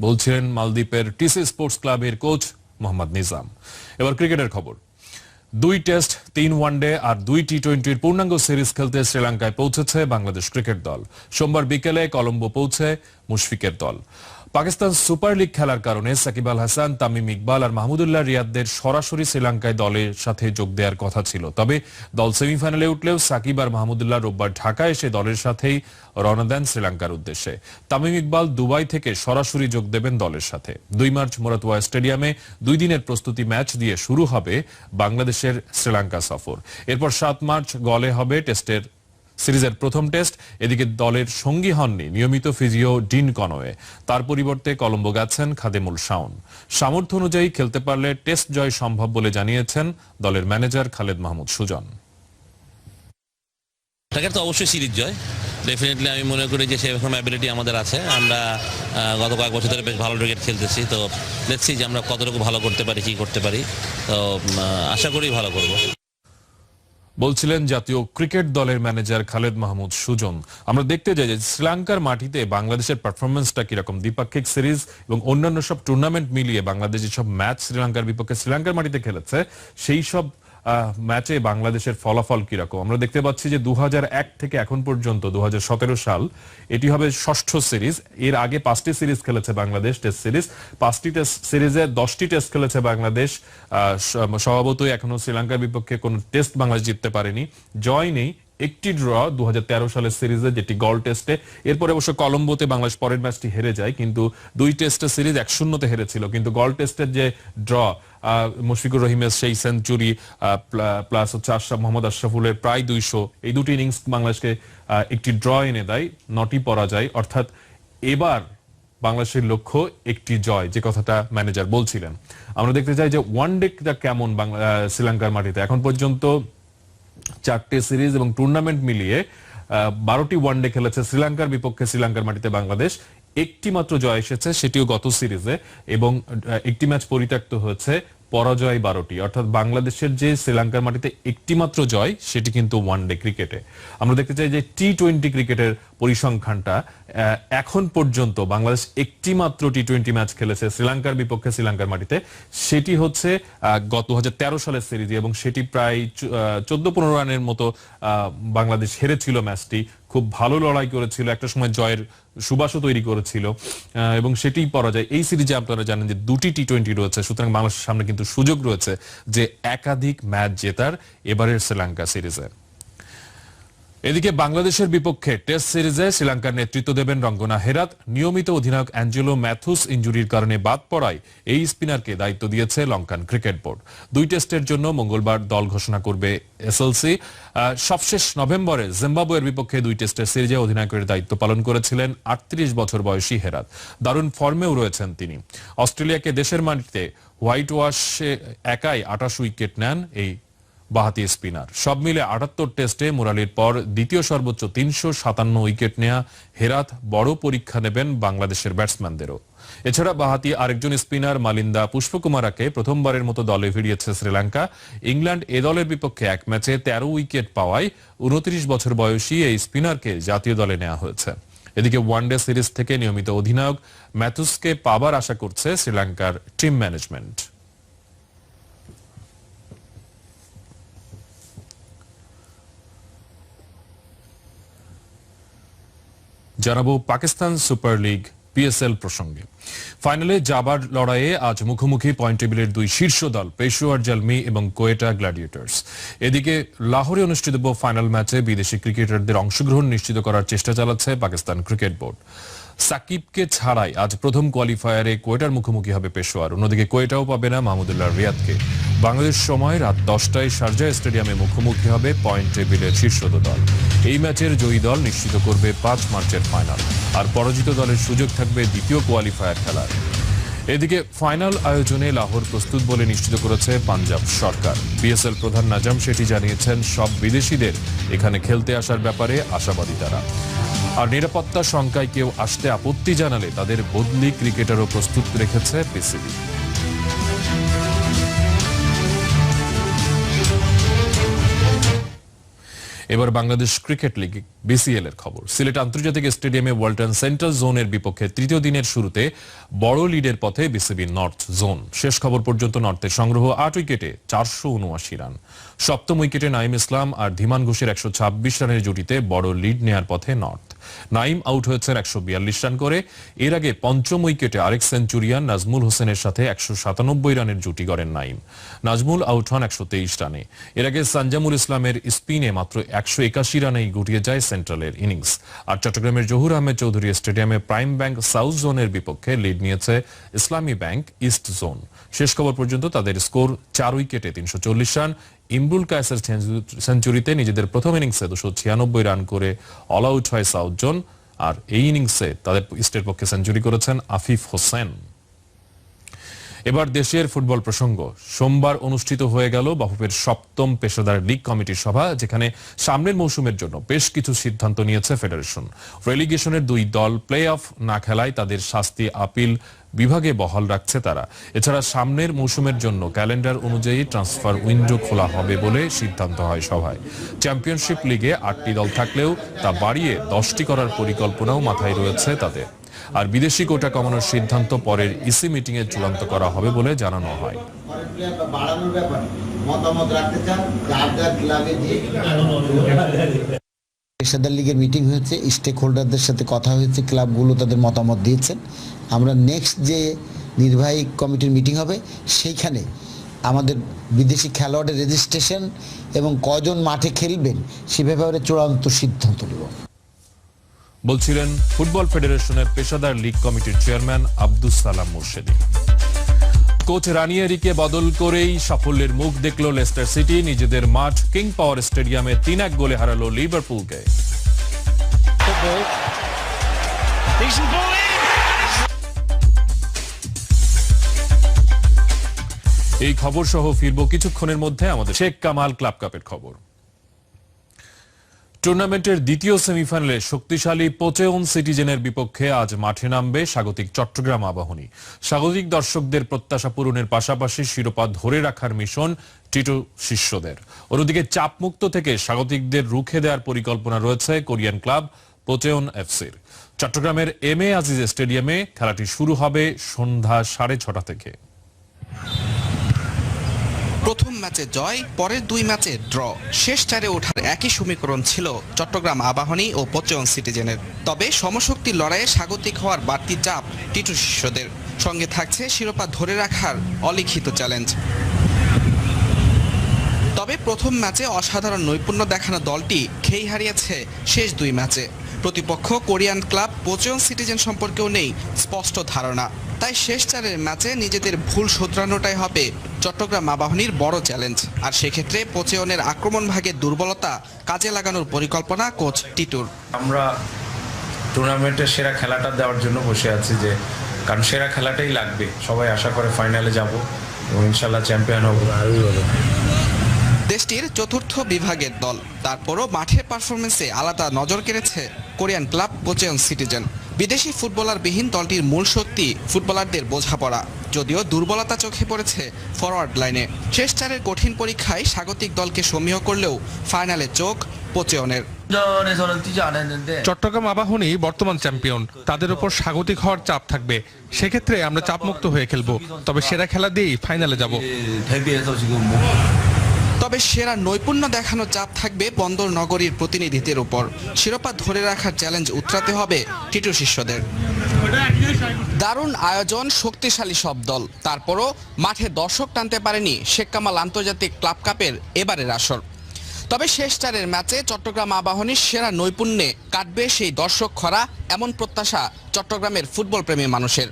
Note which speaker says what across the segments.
Speaker 1: বলছিলেন মালদ্বীপের TC sports ক্লাবের কোচ মোহাম্মদ নিজাম। এবার ক্রিকেটের খবর। দুই টেস্ট, তিন ওয়ানডে আর দুই টি টোয়েন্টির পূর্ণাঙ্গ সিরিজ খেলতে শ্রীলঙ্কায় পৌঁছেছে বাংলাদেশ ক্রিকেট দল। সোমবার বিকেলে কলম্বো পৌঁছে মুশফিকের দল। পাকিস্তান সুপার লিগ খেলার কারণে সাকিব আল হাসান, তামিম ইকবাল আর মাহমুদুল্লাহ রিয়াদদের সরাসরি শ্রীলঙ্কায় দলের সাথে যোগ দেওয়ার কথা ছিল। তবে দল সেমিফাইনালে উঠলেও সাকিব আর মাহমুদুল্লাহ রোববার ঢাকায় এসে দলের সাথেই রওনা দেন শ্রীলঙ্কার উদ্দেশ্যে। তামিম ইকবাল দুবাই থেকে সরাসরি যোগ দেবেন দলের সাথে। দুই মার্চ মোরাতওয়া স্টেডিয়ামে দুই দিনের প্রস্তুতি ম্যাচ দিয়ে শুরু হবে বাংলাদেশের শ্রীলঙ্কা সফর। এরপর সাত মার্চ গলে হবে টেস্টের সিরিজের প্রথম টেস্ট, এদিকে দলের সঙ্গী হননি নিয়মিত ফিজিও ডিন কনওয়ে। তার পরিবর্তে কলম্বো গেছেন খাদেমুল শাওন। সামর্থ্য অনুযায়ী খেলতে পারলে টেস্ট জয় সম্ভব বলে জানিয়েছেন দলের ম্যানেজার খালেদ মাহমুদ সুজন।
Speaker 2: টাকার তো অবশ্যই সিরিজ জয়। ডেফিনেটলি আমি মনে করি যে সেরকম অ্যাবিলিটি আমাদের আছে। আমরা গত কয়েক বছর ধরে বেশ ভালো ক্রিকেট খেলতেছি। তো দেখছি যে আমরা কতটুকু ভালো করতে পারি, কি করতে পারি। তো আশা করি ভালো করব।
Speaker 1: বলছিলেন জাতীয় ক্রিকেট দলের ম্যানেজার খালেদ মাহমুদ সুজন। আমরা দেখতে যাই যে শ্রীলঙ্কার মাটিতে বাংলাদেশের পারফরমেন্সটা কীরকম? দ্বিপাক্ষিক সিরিজ এবং অন্যান্য সব টুর্নামেন্ট মিলিয়ে বাংলাদেশ যেসব ম্যাচ শ্রীলঙ্কার বিপক্ষে শ্রীলঙ্কার মাটিতে খেলেছে, সেই সব ম্যাচে বাংলাদেশের ফলাফল কীরকম? আমরা দেখতে পাচ্ছি যে দুহাজার এক থেকে এখন পর্যন্ত দু হাজার সতেরো সাল, এটি হবে ষষ্ঠ সিরিজ। এর আগে পাঁচটি সিরিজ খেলেছে বাংলাদেশ, টেস্ট সিরিজ। পাঁচটি টেস্ট সিরিজে দশটি টেস্ট খেলেছে বাংলাদেশ। স্বভাবতই এখনও শ্রীলঙ্কার বিপক্ষে কোনো টেস্ট বাংলাদেশ জিততে পারেনি। জয় নেই একটি ড্র দু হাজার তেরো সালের সিরিজে যেটি গল টেস্টে এরপরে অবশ্য কলম্বোতে বাংলাদেশ পরের ম্যাচটি হেরে যায়, কিন্তু দুই টেস্টের সিরিজ এক শূন্যতে হেরেছিল। কিন্তু গল টেস্টের যে ড্র মুশফিকুর রহিমের সেই সেঞ্চুরি প্লাস হচ্ছে আশরাফ মোহাম্মদ আশরাফুলের প্রায় দুইশো। এই দুটি ইনিংস বাংলাদেশকে একটি ড্র এনে দেয় নটি পরাজয়। অর্থাৎ এবার বাংলাদেশের লক্ষ্য একটি জয়, যে কথাটা ম্যানেজার বলছিলেন। আমরা দেখতে চাই যে ওয়ান ডেটা কেমন শ্রীলঙ্কার মাটিতে। এখন পর্যন্ত চারটে সিরিজ এবং টুর্নামেন্ট মিলিয়ে বারোটি ওয়ানডে খেলেছে শ্রীলঙ্কার বিপক্ষে শ্রীলঙ্কার মাটিতে বাংলাদেশ। একটি মাত্র জয় এসেছে, সেটিও গত সিরিজে এবং একটি ম্যাচ পরিত্যক্ত হয়েছে পরাজয় বারোটি। অর্থাৎ বাংলাদেশের যে শ্রীলঙ্কার মাটিতে একটি মাত্র জয়, সেটি কিন্তু ওয়ানডে ক্রিকেটে আমরা দেখতে চাই যে টি টোয়েন্টি ক্রিকেটের পরিসংখ্যানটা এখন পর্যন্ত বাংলাদেশ একটি মাত্র টি টোয়েন্টি ম্যাচ খেলেছে শ্রীলঙ্কার বিপক্ষে শ্রীলঙ্কার মাটিতে। সেটি হচ্ছে গত দু হাজার তেরো সালের সিরিজে এবং সেটি প্রায় চোদ্দ পনেরো রানের মতো বাংলাদেশ হেরেছিল ম্যাচটি খুব ভালো লড়াই করেছিল, একটা সময় জয়ের সুবাসও তৈরি করেছিল এবং সেটি পরাজয় এই সিরিজে আপনারা জানেন যে দুটি টি টোয়েন্টি রয়েছে, সুতরাং বাংলাদেশের সামনে কিন্তু সুযোগ রয়েছে যে একাধিক ম্যাচ জেতার এবারের শ্রীলঙ্কা সিরিজে। এদিকে বাংলাদেশের বিপক্ষে টেস্ট সিরিজে শ্রীলঙ্কার নেতৃত্ব দেবেন রঙ্গনা হেরাত। নিয়মিত অধিনায়ক অ্যাঞ্জেলো ম্যাথুস ইঞ্জুরির কারণে বাদ পড়ায় এই স্পিনারকে দায়িত্ব দিয়েছে লঙ্কান ক্রিকেট বোর্ড। দুই টেস্টের জন্য মঙ্গলবার দল ঘোষণা করবে এসএলসি। সবশেষ নভেম্বরে জিম্বাবুয়ের বিপক্ষে দুই টেস্টের সিরিজে অধিনায়কের দায়িত্ব পালন করেছিলেন আটত্রিশ বছর বয়সী হেরাত। দারুণ ফর্মেও রয়েছেন তিনি। অস্ট্রেলিয়াকে দেশের মাটিতে হোয়াইট ওয়াশে একাই আটাশ উইকেট নেন এই বাহাতি স্পিনার। সব মিলে আটাত্তর টেস্টে মুরালির পর দ্বিতীয় সর্বোচ্চ তিনশো সাতান্ন উইকেট নেয়া হেরাত বড় পরীক্ষা নেবেন বাংলাদেশের ব্যাটসম্যানদেরও। এছাড়া বাহাতি আরেকজন স্পিনার মালিন্দা পুষ্পকুমারাকে প্রথমবারের মতো দলে ফিরিয়েছে শ্রীলঙ্কা। ইংল্যান্ড এ দলের বিপক্ষে এক ম্যাচে তেরো উইকেট পাওয়ায় উনত্রিশ বছর বয়সী এই স্পিনারকে জাতীয় দলে নেওয়া হয়েছে। এদিকে ওয়ানডে সিরিজ থেকে নিয়মিত অধিনায়ক ম্যাথুসকে পাবার আশা করছে শ্রীলঙ্কার টিম ম্যানেজমেন্ট। জানাব পাকিস্তান সুপার লিগ পিএসএল প্রসঙ্গে। ফাইনালে যাবার লড়াইয়ে আজ মুখোমুখি পয়েন্ট টেবিলের দুই শীর্ষ দল, পেশোয়ার জালমি এবং কোয়েটা গ্ল্যাডিয়েটার্স। এদিকে লাহোরে অনুষ্ঠিতব্য ফাইনাল ম্যাচে বিদেশি ক্রিকেটারদের অংশগ্রহণ নিশ্চিত করার চেষ্টা চালাচ্ছে পাকিস্তান ক্রিকেট বোর্ড। সাকিবকে ছাড়াই আজ প্রথম কোয়ালিফায়ারে কোয়েটার মুখোমুখি হবে পেশোয়ার। অন্যদিকে কোয়েটাও পাবে না মাহমুদুল্লাহ রিয়াদকে। বাংলাদেশ সময় রাত দশটায় শারজা স্টেডিয়ামে মুখোমুখি হবে পয়েন্ট টেবিলের শীর্ষ দল। এই ম্যাচের জয়ী দল নিশ্চিত করবে পাঁচ মার্চের ফাইনাল। আর পরাজিত দলের সুযোগ থাকবে দ্বিতীয় কোয়ালিফায়ার খেলার। এদিকে ফাইনাল আয়োজনে লাহোর প্রস্তুত বলে নিশ্চিত করেছে পাঞ্জাব সরকার। বিএসএল প্রধান নাজাম শেঠি জানিয়েছেন, সব বিদেশিদের এখানে খেলতে আসার ব্যাপারে আশাবাদী তারা। আর নিরাপত্তা শঙ্কায় কেউ আসতে আপত্তি জানালে তাদের বদলি ক্রিকেটারও প্রস্তুত রেখেছে পিসিবি। এবার বাংলাদেশ ক্রিকেট লিগ বিসিএল এর খবর। সিলেট আন্তর্জাতিক স্টেডিয়ামে ওয়ালটন সেন্ট্রাল জোনের বিপক্ষে তৃতীয় দিনের শুরুতে বড় লিডের পথে বিসিবি নর্থ জোন। শেষ খবর পর্যন্ত নর্থের সংগ্রহ আট উইকেটে চারশো উনআশি রান। সপ্তম উইকেটে নাইম ইসলাম আর ধীমান ঘোষের একশো ছাব্বিশ রানের জুটিতে বড় লিড নেয়ার পথে নর্থ। নাইম আউট হয়েছেন একশো বিয়াল্লিশ রান করে। এর আগে পঞ্চম উইকেটে আরেক সেঞ্চুরিয়ান নাজমুল হোসেনের সাথে একশো সাতানব্বই রানের জুটি গড়েন নাইম। নাজমুল আউট হন একশো তেইশ রানে। এর আগে সানজামুল ইসলামের স্পিনে মাত্র একশো একাশি রানেই গুটিয়ে যায় সেন্ট্রালের ইনিংস। আর চট্টগ্রামের জহুর আহমেদ চৌধুরী স্টেডিয়ামে প্রাইম ব্যাংক সাউথ জোনের বিপক্ষে লিড নিয়েছে ইসলামী ব্যাংক ইস্ট জোন। শেষ খবর পর্যন্ত তাদের স্কোর চার উইকেটে তিনশো চল্লিশ রান ইমরুল কায়েসের সেঞ্চুরিতে নিজেদের প্রথম ইনিংসে দুশো ছিয়ানব্বই রান করে অল আউট হয় সাউথ জোন, আর এই ইনিংসে তাদের ইস্টের পক্ষে সেঞ্চুরি করেছেন আফিফ হোসেন। এবার দেশের ফুটবল প্রসঙ্গ। সোমবার অনুষ্ঠিত হয়ে গেল বাফুফের সপ্তম পেশাদার লীগ কমিটির সভা, যেখানে সামনের মৌসুমের জন্য বেশ কিছু সিদ্ধান্ত নিয়েছে ফেডারেশন। রেলিগেশনের দুই দল প্লে অফ না খেলায় তাদের শাস্তি আপিল বিভাগে বহাল রাখছে তারা। এছাড়া সামনের মৌসুমের জন্য ক্যালেন্ডার অনুযায়ী ট্রান্সফার উইন্ডো খোলা হবে বলে সিদ্ধান্ত হয় সভায়। চ্যাম্পিয়নশিপ লিগে আটটি দল থাকলেও তা বাড়িয়ে দশটি করার পরিকল্পনাও মাথায় রয়েছে তাদের। আর বিদেশি কোটা কমানোর সিদ্ধান্ত পরের ইসি মিটিং এ চূড়ান্ত করা হবে বলে জানানো হয়।
Speaker 3: পেশাদার লীগের মিটিং হয়েছে স্টেক হোল্ডারদের সাথে কথা হয়েছে, ক্লাবগুলো তাদের মতামত দিয়েছেন। আমরা নেক্সট যে নির্বাহী কমিটির মিটিং হবে, সেইখানে আমাদের বিদেশি খেলোয়াড়ের রেজিস্ট্রেশন এবং কজন মাঠে খেলবেন, সে ব্যাপারে চূড়ান্ত সিদ্ধান্ত নেব।
Speaker 1: বলছিলেন ফুটবল ফেডারেশনের পেশাদার লীগ কমিটির চেয়ারম্যান আব্দুস সালাম মুর্শেদি। কোচ রানিয়ারিকে বদল করেই সাফল্যের মুখ দেখল লেস্টার সিটি। নিজেদের মাঠ কিং পাওয়ার স্টেডিয়ামে তিন এক গোলে হারালো লিভারপুলকে. এই খবর সহ ফিরবো কিছুক্ষণের মধ্যে আমাদের শেখ কামাল ক্লাব কাপের খবর। টুর্নামেন্টের দ্বিতীয় সেমিফাইনালে শক্তিশালী পোচেওন সিটিজেনের বিপক্ষে আজ মাঠে নামবে স্বাগতিক চট্টগ্রাম আবাহনী। স্বাগতিক দর্শকদের প্রত্যাশা পূরণের পাশাপাশি শিরোপা ধরে রাখার মিশন টিটু শিষ্যদের। অন্যদিকে চাপমুক্ত থেকে স্বাগতিকদের রুখে দেওয়ার পরিকল্পনা রয়েছে কোরিয়ান ক্লাব পোচেওন এফসির। চট্টগ্রামের এম এ আজিজ স্টেডিয়ামে খেলাটি শুরু হবে সন্ধ্যা সাড়ে ছটা থেকে
Speaker 4: প্রথম ম্যাচে জয়, পরের দুই ম্যাচে ড্র। শেষ চারে ওঠার একই সমীকরণ ছিল চট্টগ্রাম আবাহনী ও পচয়ন সিটিজেনের। তবে সমশক্তির লড়াইয়ে স্বাগতিক হওয়ার বাড়তি চাপ টিটু শিষ্যদের। সঙ্গে থাকছে শিরোপা ধরে রাখার অলিখিত চ্যালেঞ্জ। তবে প্রথম ম্যাচে অসাধারণ নৈপুণ্য দেখানো দলটি খেই হারিয়েছে শেষ দুই ম্যাচে। প্রতিপক্ষ কোরিয়ান ক্লাব পোচয়ন সিটিজেন সম্পর্কেও নেই স্পষ্ট ধারণা। তাই শেষ চারের ম্যাচে নিজেদের ভুল শোধরানোটাই হবে চট্টগ্রাম আবাহনীর বড় চ্যালেঞ্জ। আর সেক্ষেত্রে পোচেয়নের আক্রমণ ভাগের দুর্বলতা কাজে লাগানোর পরিকল্পনা কোচ টিটুর।
Speaker 5: আমরা টুর্নামেন্টের সেরা খেলাটা দেওয়ার জন্য বসে আছি যে কারণ সেরা খেলাটাই লাগবে। সবাই আশা করে ফাইনালে যাব এবং ইনশাল্লাহ চ্যাম্পিয়ন হব।
Speaker 4: দেশটির চতুর্থ বিভাগের দল। তারপরও মাঠের পারফরমেন্সে আলাদা নজর কেড়েছে কোরিয়ান ক্লাব কোচেন সিটিজেন। বিদেশি ফুটবলারবিহীন দলটির মূল শক্তি ফুটবলারদের বোঝাপড়া। যদিও দুর্বলতা চোখে পড়েছে ফরওয়ার্ড লাইনে। শেষ চারের কঠিন পরীক্ষায় স্বাগতিক দলকে সমীহ করলেও ফাইনালে চোখ পোচেয়নের
Speaker 6: চট্টগ্রাম আবাহনী বর্তমান চ্যাম্পিয়ন। তাদের উপর স্বাগতিক হওয়ার চাপ থাকবে। সেক্ষেত্রে আমরা চাপমুক্ত হয়ে খেলব। তবে সেরা খেলা দিয়েই ফাইনালে যাব।
Speaker 4: তবে সেরা নৈপুণ্য দেখানো চাপ থাকবে বন্দর নগরীর প্রতিনিধিদের উপর। শিরোপা ধরে রাখার চ্যালেঞ্জ উতরাতে হবে টিটু শিষ্যদের। দারুণ আয়োজন, শক্তিশালী সব দল। তারপরও মাঠে দর্শক টানতে পারেনি শেখ কামাল আন্তর্জাতিক ক্লাব কাপের এবারের আসর। তবে শেষ চারের ম্যাচে চট্টগ্রাম আবাহনীর সেরা নৈপুণ্যে কাটবে সেই দর্শক খরা, এমন প্রত্যাশা চট্টগ্রামের ফুটবল প্রেমী মানুষের।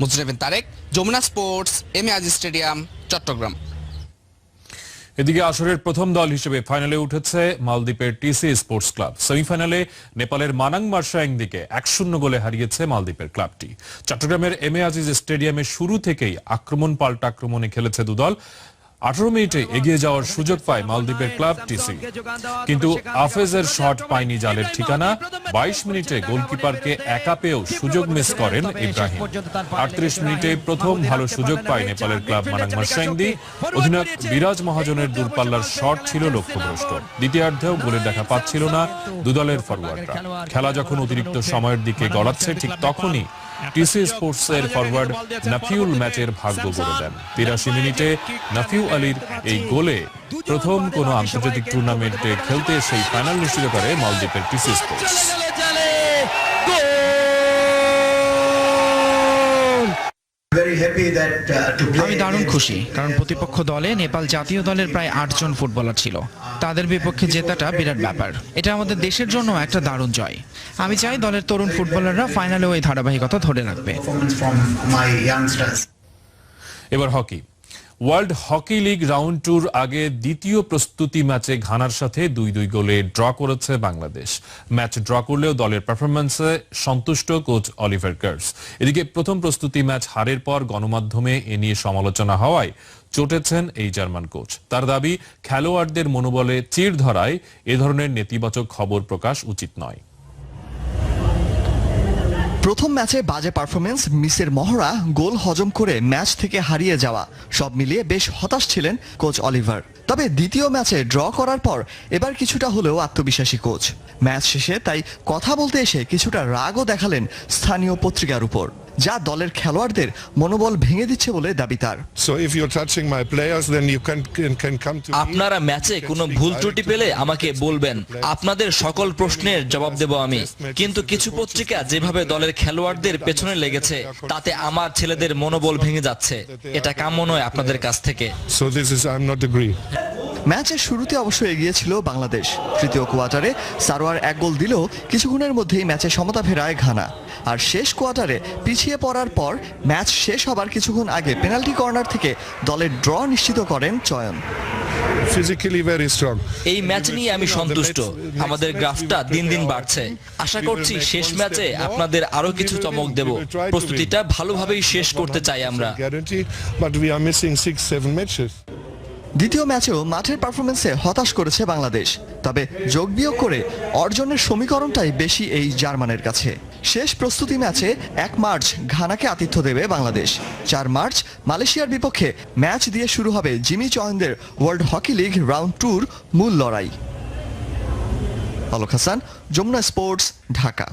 Speaker 4: মুজরেবিন Tarek, Jamuna sports M Aziz stadium, Chattogram.
Speaker 1: এদিকে আসরের প্রথম দল হিসেবে ফাইনালে উঠেছে মালদ্বীপের টিসি স্পোর্টস ক্লাব। সেমিফাইনালে নেপালের মানাং মার্শাইংদিকে এক শূন্য গোলে হারিয়েছে মালদ্বীপের ক্লাবটি। চট্টগ্রামের এম এ আজিজ স্টেডিয়ামে শুরু থেকেই আক্রমণ, পাল্টা আক্রমণে খেলেছে দুদল। আঠারো মিনিটে এগিয়ে যাওয়ার সুযোগ পায় মালদ্বীপের ক্লাব টিসি। কিন্তু আফেজের শট পায়নি জালের ঠিকানা। বাইশ মিনিটে গোলকিপারকে একা পেয়েও সুযোগ মিস করেন ইব্রাহিম। আটত্রিশ মিনিটে প্রথম ভালো সুযোগ পায় নেপালের ক্লাব মানাংমার সেংদি অধিনায়ক বিরাজ মহাজনের দূরপাল্লার শট ছিল লক্ষ্যভ্রষ্ট। দ্বিতীয়ার্ধেও গোলের দেখা পাচ্ছিল না দুদলের ফরওয়ার্ডরা খেলা যখন অতিরিক্ত সময়ের দিকে গড়াচ্ছে, ঠিক তখনই টিসি স্পোর্টস এর ফরওয়ার্ড নাফিউল ম্যাচের ভাগ্য গড়ে দেন। তিরাশি মিনিটে নাফিউ আলীর এই গোলে প্রথম কোন আন্তর্জাতিক টুর্নামেন্টে খেলতে সেই ফাইনাল নিশ্চিত করে মালদ্বীপের টিসি স্পোর্টস।
Speaker 4: আমি দারুণ খুশি কারণ প্রতিপক্ষ দলে নেপাল জাতীয় দলের প্রায় আটজন ফুটবলার ছিল। তাদের বিপক্ষে জেতাটা বিরাট ব্যাপার। এটা আমাদের দেশের জন্য একটা দারুণ জয়। আমি চাই দলের তরুণ ফুটবলাররা ফাইনালে ওই ধারাবাহিকতা ধরে রাখবে।
Speaker 1: এবার hockey. World hockey league round টুর আগে দ্বিতীয় প্রস্তুতি ম্যাচে ঘানার সাথে দুই দুই গোলে ড্র করেছে বাংলাদেশ। ম্যাচ ড্র করলেও দলের পারফরম্যান্সে সন্তুষ্ট কোচ অলিভার কার্স। এদিকে প্রথম প্রস্তুতি ম্যাচ হারের পর গণমাধ্যমে এ নিয়ে সমালোচনা হওয়ায় চটেছেন এই জার্মান কোচ। তার দাবি, খেলোয়াড়দের মনোবলে চির ধরায় এ ধরনের নেতিবাচক খবর প্রকাশ উচিত নয়।
Speaker 7: প্রথম ম্যাচে বাজে পারফরমেন্স মিসের মহড়া গোল হজম করে ম্যাচ থেকে হারিয়ে যাওয়া। সব মিলিয়ে বেশ হতাশ ছিলেন কোচ অলিভার। তবে দ্বিতীয় ম্যাচে ড্র করার পর এবার কিছুটা হলেও আত্মবিশ্বাসী কোচ। ম্যাচ শেষে তাই কথা বলতে এসে কিছুটা রাগও দেখালেন স্থানীয় পত্রিকার উপর। যা দলের খেলোয়াড়দের মনোবল ভেঙে দিচ্ছে বলে দাবি তার.
Speaker 8: আপনারা ম্যাচে কোনো ভুল ত্রুটি পেলে আমাকে বলবেন। আপনাদের সকল প্রশ্নের জবাব দেব আমি। কিন্তু কিছু পত্রিকা যেভাবে দলের খেলোয়াড়দের পেছনে লেগেছে তাতে আমার ছেলেদের মনোবল ভেঙে যাচ্ছে। এটা কাম্য নয় আপনাদের কাছ থেকে।
Speaker 7: ম্যাচের শুরুতে অবশ্য এগিয়ে ছিল বাংলাদেশ। তৃতীয় কোয়ার্টারে সারোয়ার এক গোল দিলেও কিছুক্ষণের মধ্যেই ম্যাচে সমতা ফেরায় ঘানা। আর শেষ কোয়ার্টারে পিছিয়ে পড়ার পর ম্যাচ শেষ হবার কিছুক্ষণ আগে পেনাল্টি কর্নার থেকে দলের ড্র নিশ্চিত করেন চয়ন.
Speaker 8: এই ম্যাচ নিয়ে আমি সন্তুষ্ট। আমাদের গ্রাফটা দিন দিন বাড়ছে। আশা করছি শেষ ম্যাচে আপনাদের আরও কিছু চমক দেব। প্রস্তুতিটা ভালোভাবেই শেষ করতে চাই আমরা।
Speaker 7: দ্বিতীয় ম্যাচেও মাঠের পারফরমেন্সে হতাশ করেছে বাংলাদেশ। তবে যোগ বিয়োগ করে অর্জনের সমীকরণটাই বেশি এই জার্মানের কাছে। শেষ প্রস্তুতি ম্যাচে এক মার্চ ঘানাকে আতিথ্য দেবে বাংলাদেশ। চার মার্চ মালয়েশিয়ার বিপক্ষে ম্যাচ দিয়ে শুরু হবে জিমি চয়নদের ওয়ার্ল্ড হকি লিগ রাউন্ড টুর মূল লড়াই। অলোক হাসান, যমুনা স্পোর্টস, ঢাকা।